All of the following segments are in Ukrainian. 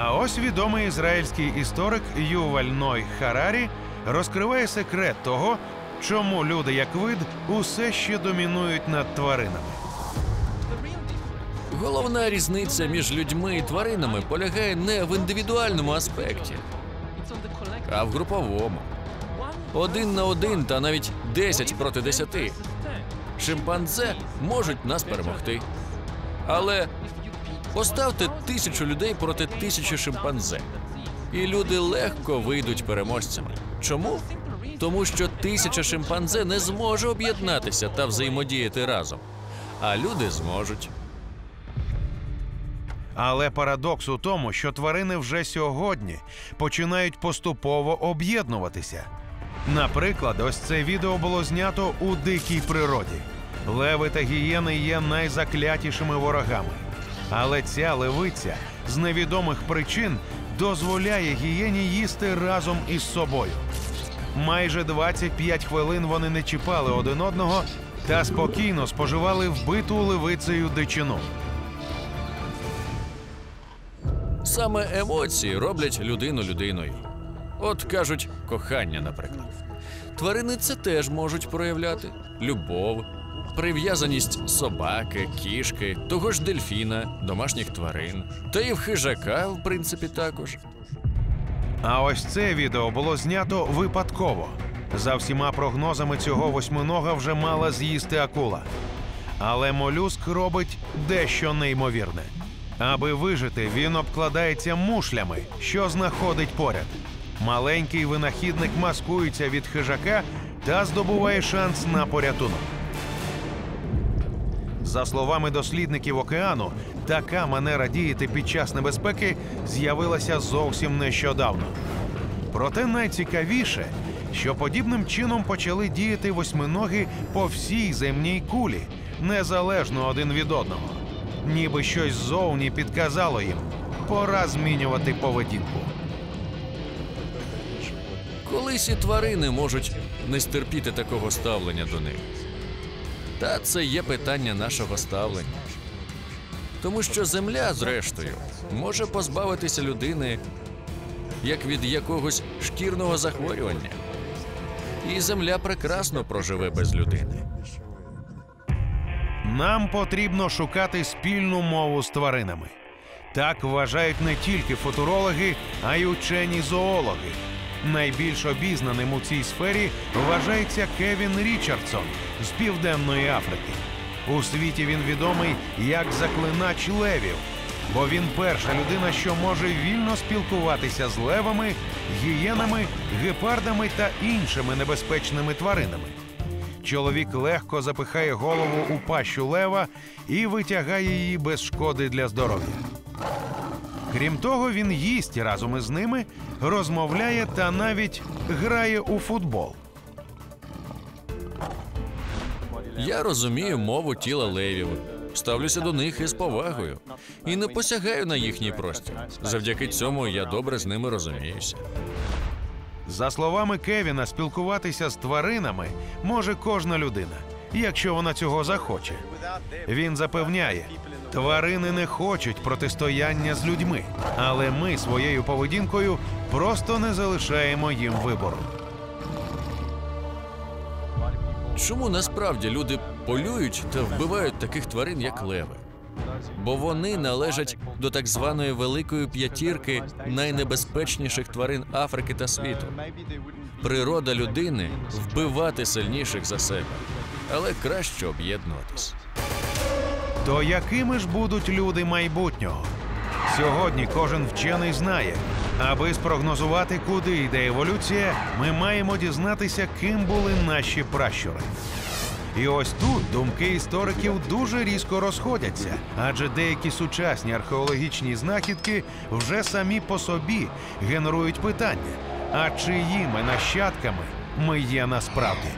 А ось відомий ізраїльський історик Юваль Ной Харарі розкриває секрет того, чому люди як вид усе ще домінують над тваринами. Головна різниця між людьми і тваринами полягає не в індивідуальному аспекті, а в груповому. Один на один та навіть 10 проти 10. Шимпанзе можуть нас перемогти. Але поставте тисячу людей проти тисячі шимпанзе. І люди легко вийдуть переможцями. Чому? Тому що тисяча шимпанзе не зможе об'єднатися та взаємодіяти разом. А люди зможуть. Але парадокс у тому, що тварини вже сьогодні починають поступово об'єднуватися. Наприклад, ось це відео було знято у дикій природі. Леви та гієни є найзаклятішими ворогами. Але ця левиця з невідомих причин дозволяє гієні їсти разом із собою. Майже 25 хвилин вони не чіпали один одного та спокійно споживали вбиту левицею дичину. Саме емоції роблять людину людиною. От кажуть, кохання, наприклад. Тварини це теж можуть проявляти: любов, прив'язаність собаки, кішки, того ж дельфіна, домашніх тварин, та і в хижака, в принципі, також. А ось це відео було знято випадково. За всіма прогнозами цього восьминога вже мала з'їсти акула. Але молюск робить дещо неймовірне. Аби вижити, він обкладається мушлями, що знаходить поряд. Маленький винахідник маскується від хижака та здобуває шанс на порятунок. За словами дослідників океану, така манера діяти під час небезпеки з'явилася зовсім нещодавно. Проте найцікавіше, що подібним чином почали діяти восьминоги по всій земній кулі, незалежно один від одного. Ніби щось ззовні підказало їм, пора змінювати поведінку. Колись і тварини можуть не стерпіти такого ставлення до них. Та це є питання нашого ставлення. Тому що земля, зрештою, може позбавитися людини як від якогось шкірного захворювання. І земля прекрасно проживе без людини. Нам потрібно шукати спільну мову з тваринами. Так вважають не тільки футурологи, а й учені зоологи. Найбільш обізнаним у цій сфері вважається Кевін Річардсон з Південної Африки. У світі він відомий як заклинач левів, бо він перша людина, що може вільно спілкуватися з левами, гієнами, гепардами та іншими небезпечними тваринами. Чоловік легко запихає голову у пащу лева і витягає її без шкоди для здоров'я. Крім того, він їсть разом із ними, розмовляє та навіть грає у футбол. Я розумію мову тіла левів, ставлюся до них із повагою і не посягаю на їхній простір. Завдяки цьому я добре з ними розуміюся. За словами Кевіна, спілкуватися з тваринами може кожна людина, якщо вона цього захоче. Він запевняє, тварини не хочуть протистояння з людьми, але ми своєю поведінкою просто не залишаємо їм вибору. Чому насправді люди полюють та вбивають таких тварин, як леви? Бо вони належать до так званої великої п'ятірки найнебезпечніших тварин Африки та світу. Природа людини вбивати сильніших за себе, але краще об'єднуватись. То якими ж будуть люди майбутнього? Сьогодні кожен вчений знає, аби спрогнозувати, куди йде еволюція, ми маємо дізнатися, ким були наші пращури. І ось тут думки істориків дуже різко розходяться, адже деякі сучасні археологічні знахідки вже самі по собі генерують питання: а чиїми нащадками ми є насправді?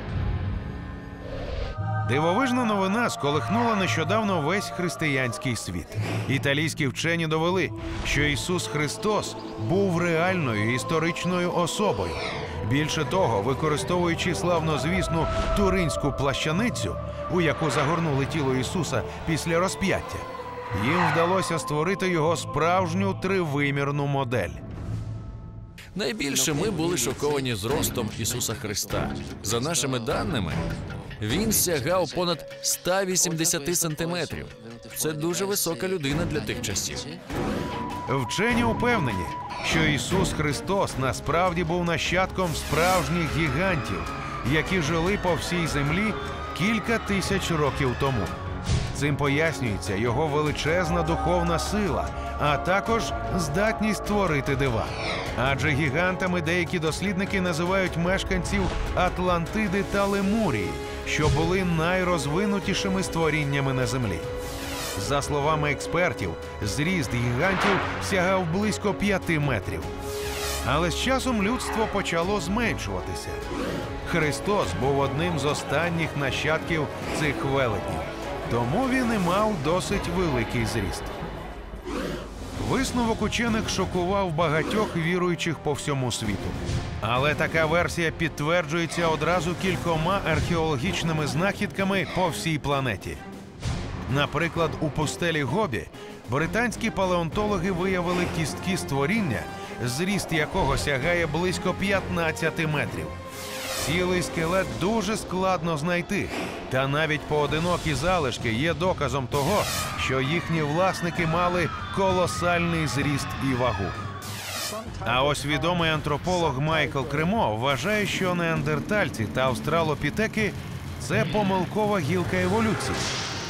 Дивовижна новина сколихнула нещодавно весь християнський світ. Італійські вчені довели, що Ісус Христос був реальною історичною особою. Більше того, використовуючи славнозвісну туринську плащаницю, у яку загорнули тіло Ісуса після розп'яття, їм вдалося створити його справжню тривимірну модель. Найбільше ми були шоковані зростом Ісуса Христа. За нашими даними, він сягав понад 180 сантиметрів. Це дуже висока людина для тих часів. Вчені упевнені, що Ісус Христос насправді був нащадком справжніх гігантів, які жили по всій землі кілька тисяч років тому. Цим пояснюється його величезна духовна сила, а також здатність творити дива. Адже гігантами деякі дослідники називають мешканців Атлантиди та Лемурії, що були найрозвинутішими створіннями на землі. За словами експертів, зріст гігантів сягав близько п'яти метрів. Але з часом людство почало зменшуватися. Христос був одним з останніх нащадків цих велетнів, тому він і мав досить великий зріст. Висновок учених шокував багатьох віруючих по всьому світу. Але така версія підтверджується одразу кількома археологічними знахідками по всій планеті. Наприклад, у пустелі Гобі британські палеонтологи виявили кістки створіння, зріст якого сягає близько 15 метрів. Цілий скелет дуже складно знайти, та навіть поодинокі залишки є доказом того, що їхні власники мали колосальний зріст і вагу. А ось відомий антрополог Майкл Кремо вважає, що неандертальці та австралопітеки це помилкова гілка еволюції.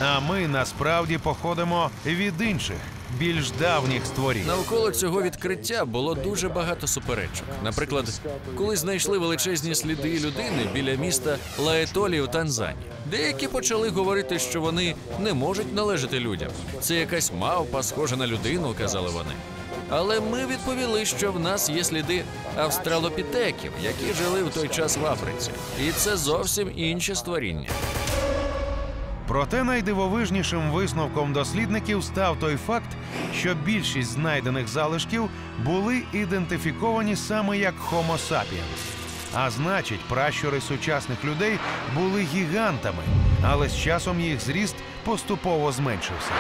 А ми насправді походимо від інших, більш давніх створінь. Навколо цього відкриття було дуже багато суперечок. Наприклад, коли знайшли величезні сліди людини біля міста Лаетолі у Танзанії. Деякі почали говорити, що вони не можуть належати людям. Це якась мавпа, схожа на людину, казали вони. Але ми відповіли, що в нас є сліди австралопітеків, які жили в той час в Африці, і це зовсім інші створіння. Проте найдивовижнішим висновком дослідників став той факт, що більшість знайдених залишків були ідентифіковані саме як Homo sapiens. А значить, пращури сучасних людей були гігантами, але з часом їх зріст поступово зменшився.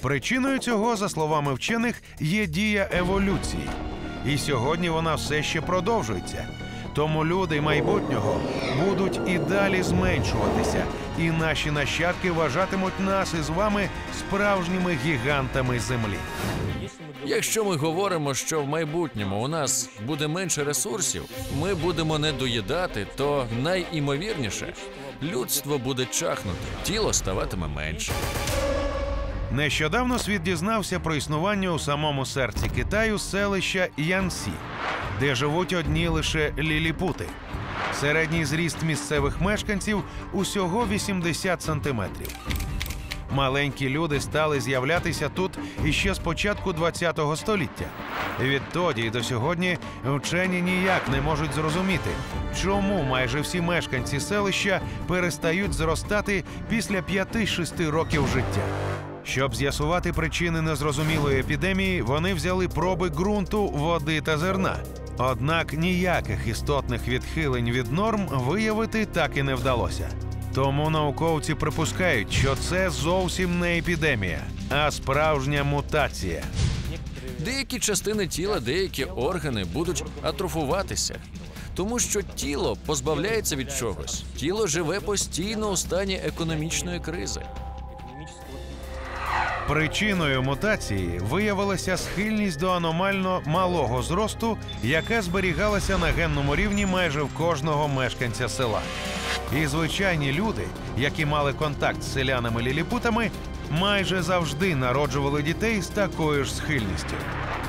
Причиною цього, за словами вчених, є дія еволюції. І сьогодні вона все ще продовжується. Тому люди майбутнього будуть і далі зменшуватися, і наші нащадки вважатимуть нас із вами справжніми гігантами землі. Якщо ми говоримо, що в майбутньому у нас буде менше ресурсів, ми будемо не доїдати, то найімовірніше людство буде чахнути, тіло ставатиме менше. Нещодавно світ дізнався про існування у самому серці Китаю селища Янсі, де живуть одні лише ліліпути. Середній зріст місцевих мешканців усього 80 сантиметрів. Маленькі люди стали з'являтися тут іще з початку ХХ століття. Відтоді й до сьогодні вчені ніяк не можуть зрозуміти, чому майже всі мешканці селища перестають зростати після 5-6 років життя. Щоб з'ясувати причини незрозумілої епідемії, вони взяли проби ґрунту, води та зерна. Однак ніяких істотних відхилень від норм виявити так і не вдалося. Тому науковці припускають, що це зовсім не епідемія, а справжня мутація. Деякі частини тіла, деякі органи будуть атрофуватися, тому що тіло позбавляється від чогось. Тіло живе постійно у стані економічної кризи. Причиною мутації виявилася схильність до аномально малого зросту, яка зберігалася на генному рівні майже в кожного мешканця села. І звичайні люди, які мали контакт з селянами-ліліпутами, майже завжди народжували дітей з такою ж схильністю.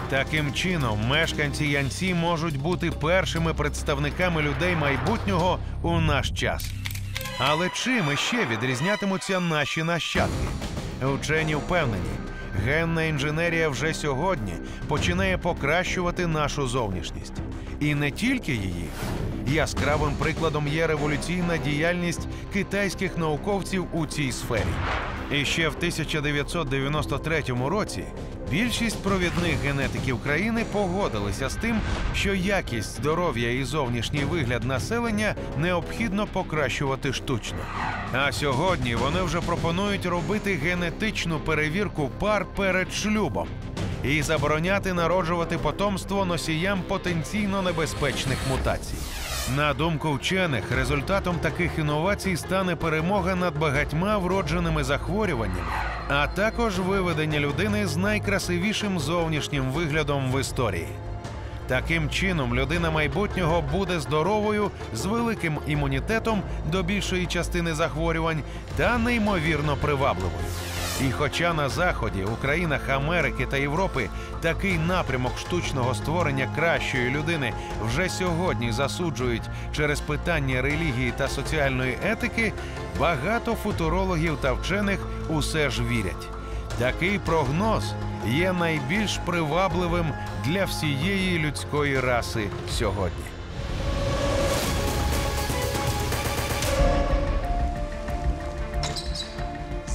Таким чином, мешканці Янці можуть бути першими представниками людей майбутнього у наш час. Але чим іще відрізнятимуться наші нащадки? Вчені впевнені, генна інженерія вже сьогодні починає покращувати нашу зовнішність. І не тільки її. Яскравим прикладом є революційна діяльність китайських науковців у цій сфері. І ще в 1993 році Більшість провідних генетиків країни погодилися з тим, що якість здоров'я і зовнішній вигляд населення необхідно покращувати штучно. А сьогодні вони вже пропонують робити генетичну перевірку пар перед шлюбом і забороняти народжувати потомство носіям потенційно небезпечних мутацій. На думку вчених, результатом таких інновацій стане перемога над багатьма вродженими захворюваннями, а також виведення людини з найкрасивішим зовнішнім виглядом в історії. Таким чином, людина майбутнього буде здоровою з великим імунітетом до більшої частини захворювань та неймовірно привабливою. І хоча на заході, у країнах Америки та Європи такий напрямок штучного створення кращої людини вже сьогодні засуджують через питання релігії та соціальної етики, багато футурологів та вчених усе ж вірять. Такий прогноз є найбільш привабливим для всієї людської раси сьогодні.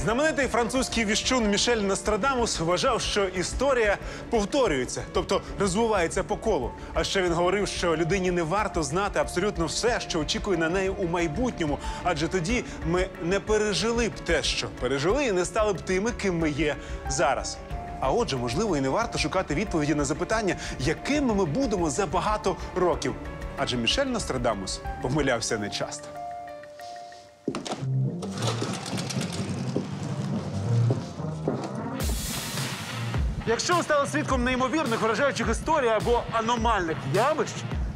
Знаменитий французький віщун Мішель Нострадамус вважав, що історія повторюється, тобто розвивається по колу. А ще він говорив, що людині не варто знати абсолютно все, що очікує на неї у майбутньому, адже тоді ми не пережили б те, що пережили, і не стали б тими, ким ми є зараз. А отже, можливо, і не варто шукати відповіді на запитання, якими ми будемо за багато років. Адже Мішель Нострадамус помилявся не Якщо ви стали свідком неймовірних вражаючих історій або аномальних явищ,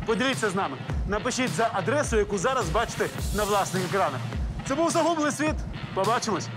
поділіться з нами. Напишіть за адресу, яку зараз бачите на власних екранах. Це був загублений світ. Побачимось.